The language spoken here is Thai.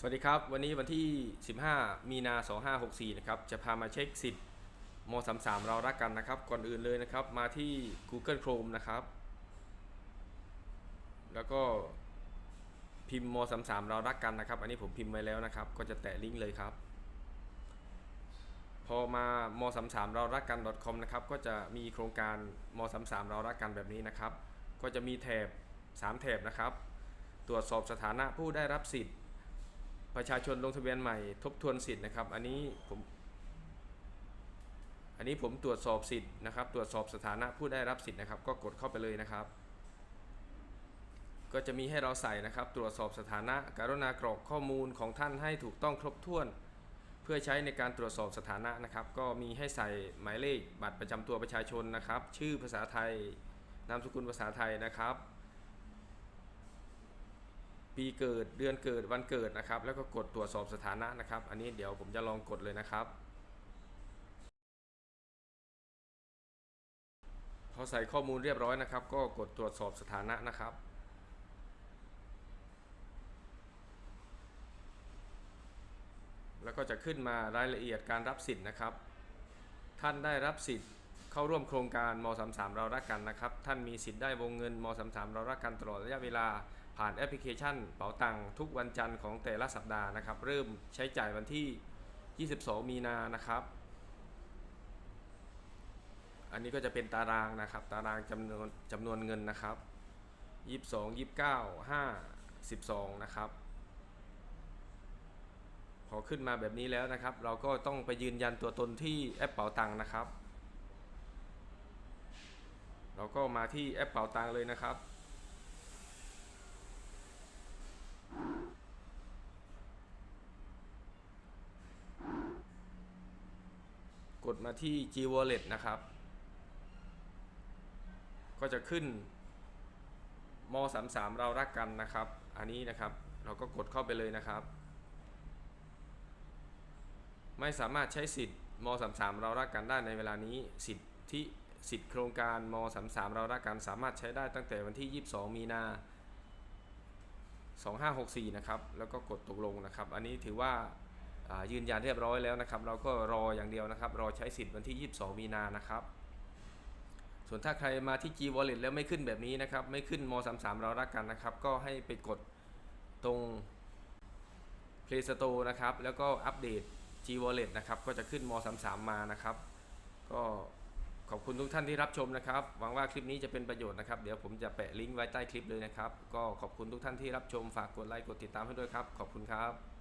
สวัสดีครับ วันนี้วันที่ 15 มีนา 2564 นะครับ จะพามาเช็คสิทธิ์ม33 เรารักกันนะครับ ก่อนอื่นเลยนะครับ มาที่ Google Chrome นะครับ แล้วก็พิมพ์ม33 เรารักกันนะครับ อันนี้ผมพิมพ์ไว้แล้วนะครับ ก็จะแตะลิงก์เลยครับ พอมาม33เรารักกัน .com นะครับ ก็จะมีโครงการม33เรารักกันแบบนี้นะครับ ก็จะมีแถบ 3 แถบนะครับ ตรวจสอบสถานะผู้ได้รับสิทธิ์ ประชาชนลงทะเบียนใหม่ทบทวนสิทธิ์นะครับ อันนี้ผมอันนี้ผมตรวจสอบสิทธิ์นะครับ ตรวจสอบสถานะผู้ได้รับสิทธิ์นะครับ ก็กดเข้าไปเลยนะครับ ก็จะมีให้เราใส่นะครับ ตรวจสอบสถานะการุณากรอกข้อมูลของท่านให้ถูกต้องครบถ้วน เพื่อใช้ในการตรวจสอบสถานะนะครับ ก็มีให้ใส่หมายเลขบัตรประจำตัวประชาชนนะครับ ชื่อภาษาไทย นามสกุลภาษาไทยนะครับ ปีเกิดเดือนเกิดวันเกิดนะครับ แล้วก็กดตรวจสอบสถานะนะครับ อันนี้เดี๋ยวผมจะลองกดเลยนะครับพอใส่ข้อมูลเรียบร้อยนะครับ ก็กดตรวจสอบสถานะนะครับแล้วก็จะขึ้นมารายละเอียดการรับสิทธิ์นะครับ ท่านได้รับสิทธิ์เข้าร่วมโครงการม .33 เรารักกันนะครับ ท่านมีสิทธิ์ได้วงเงินม .33 เรารักกันตลอดระยะเวลา ผ่านแอปพลิเคชันเป๋าตังทุกวันจันทร์ของแต่ละสัปดาห์นะครับ เริ่มใช้จ่ายวันที่ 22 มีนานะครับ อันนี้ก็จะเป็นตารางนะครับ ตารางจำนวนจำนวนเงินนะครับ 22 29 5 12 นะครับพอขึ้นมาแบบนี้แล้วนะครับ เราก็ต้องไปยืนยันตัวตนที่แอปเป๋าตังนะครับ เราก็มาที่แอปเป๋าตังเลยนะครับ กดมาที่ G Wallet นะครับ ก็จะขึ้นม33เรารักกันนะครับ อันนี้นะครับเราก็กดเข้าไปเลยนะครับ ไม่สามารถใช้สิทธิ์ม33เรารักกันได้ในเวลานี้สิทธิสิทธิโครงการม33เรารักกันสามารถใช้ได้ตั้งแต่วันที่ 22 มีนา2564 นะครับ แล้วก็กดตกลงนะครับ อันนี้ถือว่า ยืนยันเรียบร้อยแล้วนะครับ เราก็รออย่างเดียวนะครับ รอใช้สิทธิ์วันที่ 22 มีนานะครับ ส่วนถ้าใครมาที่ G Wallet แล้วไม่ขึ้นแบบนี้นะครับ ไม่ขึ้นม33เรารักกันนะครับ ก็ให้ไปกดตรง Play Store นะครับ แล้วก็อัปเดต G Wallet นะครับ ก็จะขึ้นม33มานะครับ ก็ขอบคุณทุกท่านที่รับชมนะครับ หวังว่าคลิปนี้จะเป็นประโยชน์นะครับ เดี๋ยวผมจะแปะลิงก์ไว้ใต้คลิปเลยนะครับ ก็ขอบคุณทุกท่านที่รับชม ฝากกดไลค์ กดติดตามให้ด้วยครับ ขอบคุณครับ